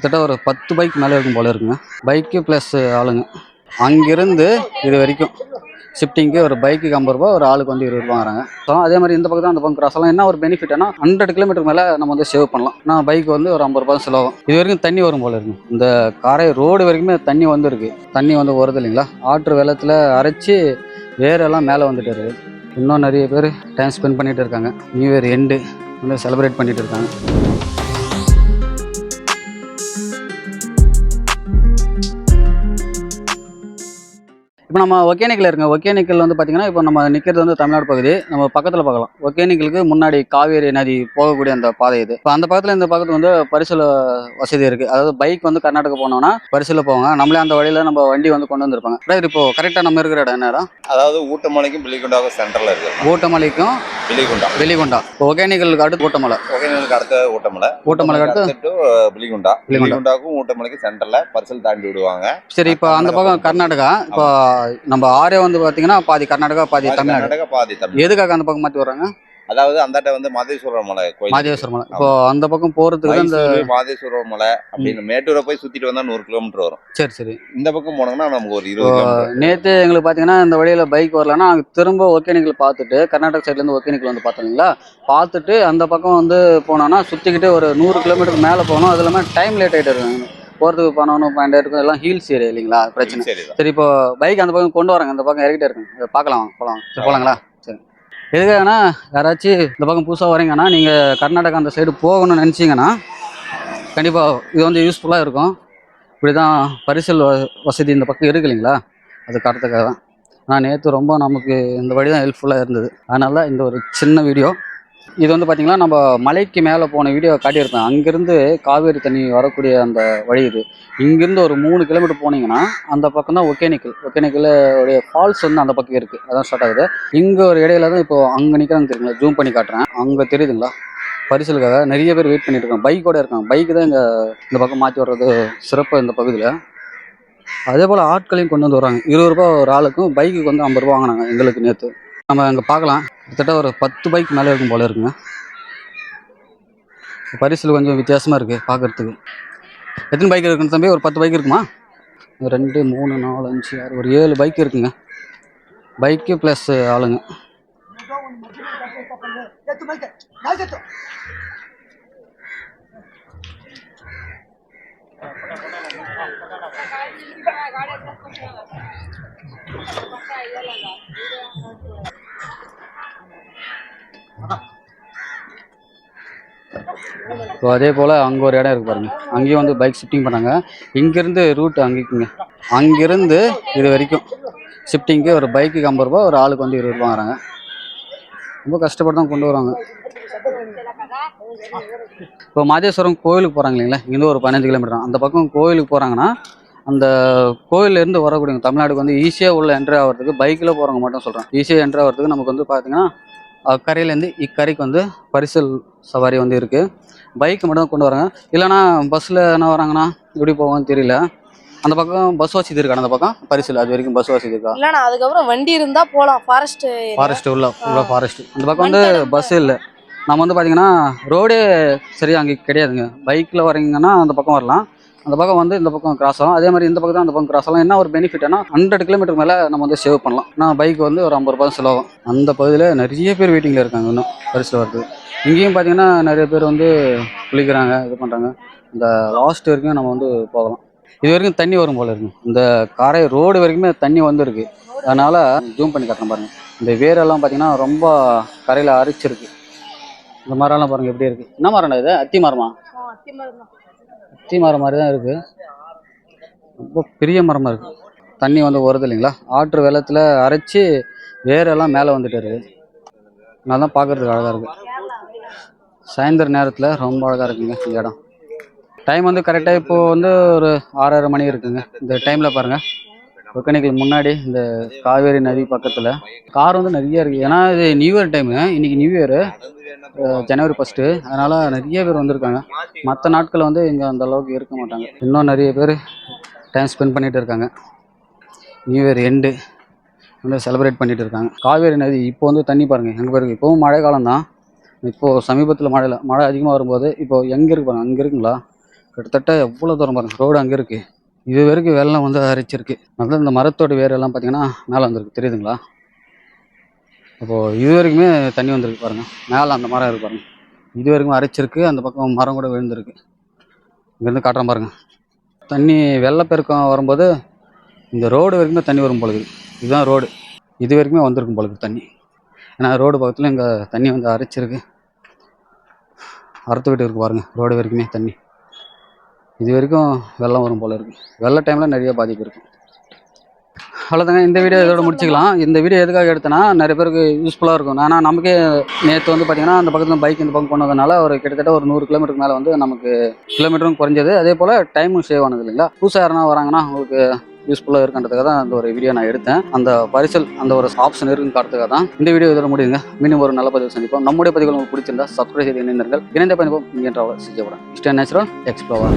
கிட்டத்தட்ட ஒரு பத்து பைக் மேலே இருக்கும் போல இருக்குங்க. பைக்கு ப்ளஸ் ஆளுங்க. அங்கிருந்து இது வரைக்கும் ஷிஃப்டிங்க்கு ஒரு பைக்குக்கு ஐம்பது ரூபா ஒரு ஆளுக்கு வந்து இருபது ரூபா வராங்க ஸோ அதே மாதிரி இந்த பக்கம் அந்த பக்கம் கிராஸ் எல்லாம் என்ன ஒரு பெனிஃபிட்னா ஹண்ட்ரட் கிலோமீட்டர் மேலே நம்ம வந்து சேவ் பண்ணலாம். நான் பைக் வந்து ஒரு ஐம்பது ரூபா செலவாகும். இது வரைக்கும் தண்ணி வரும் போல இருக்கு இந்த காரை ரோடு வரைக்குமே தண்ணி வந்துருக்கு. தண்ணி வந்து வருது இல்லைங்களா? ஆற்று வெள்ளத்தில் அரைச்சி வேரெல்லாம் மேலே வந்துட்டு இருக்கு இன்னும் நிறைய பேர் டைம் ஸ்பெண்ட் பண்ணிட்டு இருக்காங்க. நியூ இயர் எண்டு வந்து செலிப்ரேட் பண்ணிட்டு இருக்காங்க. இப்போ நம்ம ஒகேனிக்கல் இருங்க. ஒகேனிக்கல் வந்து பார்த்தீங்கன்னா இப்போ நம்ம நிற்கிறது வந்து தமிழ்நாடு பகுதி. நம்ம பக்கத்தில் பார்க்கலாம். ஒகேனிக்கலுக்கு முன்னாடி காவேரி நதி போகக்கூடிய அந்த பாதை இது. இப்போ அந்த பக்கத்தில் இந்த பக்கத்துல வந்து பரிசல் வசதி இருக்குது அதாவது பைக் வந்து கர்நாடகா போனோம்னா பரிசலில் போவாங்க. நம்மளே அந்த வழியில் நம்ம வண்டி வந்து கொண்டு வந்திருப்பாங்க. அதாவது இப்போ கரெக்டாக நம்ம இருக்கிற இடம் நேரம் அதாவது ஊட்டமலைக்கும் பிள்ளைகுண்டாவுக்கும் சென்டர்ல இருக்கு. ஊட்டமலைக்கும் பிள்ளைகுண்டா இப்போ ஒகேனிக்கலுக்கு அடுத்து ஊட்டமலை. ஒகேனலுக்கு அடுத்த ஊட்டமலை. ஊட்டமலைக்கு அடுத்து? பிள்ளைகுண்டா பிள்ளைகுண்டா. பிள்ளைகுண்டாவுக்கும் ஊட்டமலைக்கும் சென்டர்ல பரிசல் தாண்டி விடுவாங்க. சரி இப்போ அந்த பக்கம் கர்நாடகா இப்போ நம்ம ஆரே வந்து பார்த்தீங்கன்னா பாதி கர்நாடகா பாதி தமிழ்நாடு. பாதி தமிழ் எதுக்காக அந்த பக்கம் மாற்றி வர்றாங்க? அதாவது அந்தாட்ட வந்து மாதேஸ்வரர் மலை கோயில் மாதேஸ்வரம் மலை. இப்போ அந்த பக்கம் போகிறதுக்கு இந்த மைசூரு, மாதேஸ்வரர் மலை அப்படின்னு மேட்டூரை போய் சுத்திட்டு வந்தா நூறு கிலோமீட்டர் வரும். சரி சரி. இந்த பக்கம் போனோம்னா நமக்கு ஒரு இருபது நேற்று எங்களுக்கு பார்த்தீங்கன்னா இந்த வழியில் பைக் வரலன்னா திரும்ப ஒகேனிக்கல் பார்த்துட்டு கர்நாடக சைட்லேருந்து ஒகேனிக்கல் வந்து பார்த்தோம் இல்லைங்களா? பார்த்துட்டு அந்த பக்கம் வந்து போனோன்னா சுற்றிக்கிட்டு ஒரு நூறு கிலோமீட்டர் மேலே போகணும் அது இல்லாமல் டைம் லேட் ஆகிட்டு இருக்கும் போகிறதுக்கு பணம் பாயிண்ட் இருக்கும் எல்லாம் ஹீல்ஸ் ஏரியா இல்லைங்களா? பிரச்சனை. சரி இப்போ பைக் அந்த பக்கம் கொண்டு வராங்க. இந்த பக்கம் இறக்கிட்டே இருக்குங்க. பார்க்கலாம் போகலாம் சரி போகலாங்களா சரி. எதுக்காகனா யாராச்சும் இந்த பக்கம் புதுசாக வரீங்கன்னா நீங்கள் கர்நாடகா அந்த சைடு போகணும்னு நினச்சிங்கன்னா கண்டிப்பாக இது வந்து யூஸ்ஃபுல்லாக இருக்கும். இப்படி தான் பரிசல் வசதி இந்த பக்கம் இருக்கு இல்லைங்களா? அது கடத்துக்காக தான் ஆனால் நேற்று ரொம்ப நமக்கு இந்த வழி தான் ஹெல்ப்ஃபுல்லாக இருந்தது. அதனால இந்த ஒரு சின்ன வீடியோ இது வந்து பார்த்திங்கன்னா நம்ம மலைக்கு மேலே போன வீடியோ காட்டியிருப்பேன். அங்கேருந்து காவேரி தண்ணி வரக்கூடிய அந்த வழி இது. இங்கேருந்து ஒரு மூணு கிலோமீட்டர் போனீங்கன்னா அந்த பக்கம் தான் ஒகேனிக்கல் ஒகேனிக்கல் உடைய ஃபால்ஸ் வந்து அந்த பக்கம் இருக்குது அதான் ஸ்டார்ட் ஆகுது. இங்கே ஒரு இடையில தான் இப்போ அங்கே நிற்கிறாங்க தெரியுங்களா? ஜூம் பண்ணி காட்டுறேன். அங்கே தெரியுதுங்களா? பரிசலுக்காக நிறைய பேர் வெயிட் பண்ணிட்டு இருக்காங்க. பைக்கோட இருக்காங்க. பைக்கு தான் இங்கே இந்த பக்கம் மாற்றி வர்றது சிறப்பு இந்த பகுதியில். அதே போல் ஆட்களையும் கொண்டு வந்து வராங்க இருபது ரூபா ஒரு ஆளுக்கும் பைக்குக்கு வந்து ஐம்பது ரூபா வாங்கினாங்க எங்களுக்கு நேற்று நம்ம அங்கே பார்க்கலாம். கிட்டத்தட்ட ஒரு பத்து பைக் மேலே இருக்கும் போல் இருக்குங்க. பரிசில் கொஞ்சம் வித்தியாசமாக இருக்குது பார்க்கறதுக்கு எத்தனை பைக் இருக்குன்னு தம்பி? ஒரு பத்து பைக் இருக்குமா? ரெண்டு மூணு நாலு அஞ்சு ஆறு ஒரு ஏழு பைக் இருக்குங்க. பைக்கு ப்ளஸ் ஆளுங்க. ஸோ அதே போல் அங்கே ஒரு இடம் இருக்கு பாருங்க. அங்கேயும் வந்து பைக் ஷிஃப்டிங் பண்ணாங்க. இங்கேருந்து ரூட் அங்கேக்குங்க அங்கேருந்து இது வரைக்கும் ஷிஃப்டிங்க்கு ஒரு பைக்குக்கு ஐம்பது ரூபா ஒரு ஆளுக்கு வந்து இருபது ரூபா வராங்க ரொம்ப கஷ்டப்பட்டு தான் கொண்டு வராங்க இப்போ மாதேஸ்வரம் கோயிலுக்கு போகிறாங்க இல்லைங்களா? இங்கேருந்து ஒரு பதினஞ்சு கிலோமீட்டர் அந்த பக்கம் கோயிலுக்கு போகிறாங்கன்னா அந்த கோயிலேருந்து வரக்கூடிய தமிழ்நாடுக்கு வந்து ஈஸியாக உள்ள என்ட்ரி ஆகிறதுக்கு பைக்கில் போகிறவங்க மட்டும் சொல்கிறேன் ஈஸியாக என்ட்ரி ஆகிறதுக்கு நமக்கு வந்து பார்த்தீங்கன்னா அக்கரையிலேருந்து இக்கரைக்கு வந்து பரிசல் சவாரி வந்து இருக்குது பைக் மட்டும் கொண்டு வராங்க. இல்லைனா பஸ்ஸில் என்ன வராங்கன்னா எப்படி போவாங்கன்னு தெரியல. அந்த பக்கம் பஸ் வசதி இருக்கா? அந்த பக்கம் பரிசல் அது வரைக்கும் பஸ் வசதி இருக்கா? இல்லண்ணா அதுக்கப்புறம் வண்டி இருந்தா போலாம். ஃபாரஸ்ட் ஃபாரஸ்ட் உள்ள உள்ள ஃபாரஸ்ட் அந்த பக்கம் வந்து பஸ் இல்லை. நம்ம வந்து பார்த்தீங்கன்னா ரோடே சரியா அங்கே கிடையாதுங்க. பைக்கில் வரீங்கன்னா அந்த பக்கம் வரலாம். அந்த பக்கம் வந்து இந்த பக்கம் கிராஸ் ஆகும் அதே மாதிரி இந்த பக்கம் தான் அந்த பக்கம் கிராஸ் ஆகலாம். என்ன ஒரு பெனிஃபிட்னா ஹண்ட்ரட் கிலோமீட்டர் மேலே நம்ம வந்து சேவ் பண்ணலாம். நான் பைக் வந்து ஒரு ஐம்பது ரூபாய் செலவாகும். அந்த பகுதியில் நிறைய பேர் வெயிட்டிங்கில் இருக்காங்க இன்னும் பரிசில் வருது இங்கேயும் பார்த்தீங்கன்னா நிறைய பேர் வந்து குளிக்கிறாங்க இது பண்ணுறாங்க இந்த லாஸ்ட் வரைக்கும் நம்ம வந்து போகலாம். இது வரைக்கும் தண்ணி வரும் போல இருக்கு. இந்த காரை ரோடு வரைக்குமே தண்ணி வந்துருக்கு. அதனால் ஜூம் பண்ணி காட்டுறேன் பாருங்கள் இந்த வேரெல்லாம் பார்த்தீங்கன்னா ரொம்ப கரையில் அரிச்சிருக்கு. இந்த மரம்லாம் பாருங்கள் எப்படி இருக்குது என்ன மரம்டா இது? அத்தி மரமா? அத்தி மரம் மாதிரி தான் இருக்குது ரொம்ப பெரிய மரமாக இருக்குது தண்ணி வந்து வருது இல்லைங்களா? ஆற்று வெள்ளத்தில் அரைச்சி வேரெல்லாம் மேலே வந்துட்டு இருக்குது அதனால தான் பார்க்கறதுக்கு அழகாக இருக்குது சாயந்தர நேரத்தில் ரொம்ப அழகாக இருக்குங்க இந்த இடம். டைம் வந்து கரெக்டாக இப்போது வந்து ஒரு ஆறரை மணி இருக்குங்க. இந்த டைமில் பாருங்கள் ஒகேனக்கல் முன்னாடி இந்த காவேரி நதி பக்கத்தில் கார் வந்து நிறைய இருக்குது ஏன்னா இது நியூ இயர் டைமு இன்னைக்கு நியூ இயரு ஜனவரி ஃபஸ்ட்டு அதனால் நிறைய பேர் வந்திருக்காங்க. மற்ற நாட்கள் வந்து இங்கே அந்த அளவுக்கு இருக்க மாட்டாங்க. இன்னும் நிறைய பேர் டைம் ஸ்பெண்ட் பண்ணிகிட்டு இருக்காங்க. நியூ இயர் எண்டு வந்து செலிப்ரேட் பண்ணிகிட்டு இருக்காங்க. காவேரி நதி இப்போ வந்து தண்ணி பாருங்கள் எங்கே பேருக்கு இப்போவும் மழை காலம் தான் இப்போது சமீபத்தில் மழை இல்லை. மழை அதிகமாக வரும்போது இப்போது எங்கே இருக்கு பாருங்கள் அங்கே இருக்குங்களா? கிட்டத்தட்ட எவ்வளோ தூரம் பாருங்கள் ரோடு அங்கே இருக்குது இது வரைக்கும் வெள்ளம் வந்து அரைச்சிருக்கு. அதான் இந்த மரத்தோட வேர் எல்லாம் பார்த்தீங்கன்னா மேலே வந்திருக்கு. தெரியுதுங்களா? அப்போது இது வரைக்குமே தண்ணி வந்திருக்கு பாருங்கள் மேலே அந்த மரம் இருக்கு பாருங்கள் இது வரைக்கும் அரைச்சிருக்கு அந்த பக்கம் மரம் கூட விழுந்திருக்கு. இங்கேருந்து காட்டுறேன் பாருங்கள் தண்ணி வெள்ளப்பெருக்கம் வரும்போது இந்த ரோடு வரைக்குமே தண்ணி வரும் பொழுது இதுதான் ரோடு. இது வரைக்குமே வந்திருக்கும் பொழுது தண்ணி. ஏன்னா ரோடு பக்கத்தில் இங்கே தண்ணி வந்து அரைச்சிருக்கு. அறுத்து விட்டு இருக்கு பாருங்கள் ரோடு வரைக்குமே தண்ணி. இது வரைக்கும் வெள்ளம் வரும் போல இருக்குது வெள்ள டைமில் நிறைய பாதிப்பு இருக்கும் அவ்வளோதாங்க இந்த வீடியோ இதோட முடிச்சுக்கலாம். இந்த வீடியோ எதுக்காக எடுத்தேன்னா நிறைய பேருக்கு யூஸ்ஃபுல்லாக இருக்கும். ஆனால் நமக்கே நேற்று வந்து பார்த்தீங்கன்னா அந்த பக்கத்தில் பைக் இந்த பக்கம் போனதுனால ஒரு கிட்டத்தட்ட ஒரு நூறு கிலோமீட்டருக்கு மேலே வந்து நமக்கு கிலோமீட்டரும் குறைஞ்சது. அதே போல் டைமும் சேவ் ஆனது இல்லைங்களா? புதுசாக யாருனா வராங்கன்னா அவங்களுக்கு யூஸ்ஃபுல்லாக இருக்குன்றதுக்காக தான் அந்த ஒரு வீடியோ நான் எடுத்தேன். அந்த பரிசல் அந்த ஒரு ஆப்ஷன் இருக்குன்னு காட்டுறதுக்காக தான் இந்த வீடியோ இதோட முடியுங்க. மீண்டும் ஒரு நல்ல பதிவு சந்திப்போம். நம்முடைய பதிவுகள் உங்களுக்கு பிடிச்சிருந்தா சப்ஸ்கிரைப் செய்து இணைந்தீர்கள் இணைந்த பயணிப்போம். இங்கே செஞ்சப்படும் இஷ்டம் நேச்சுரல் எக்ஸ்ப்ளோவர்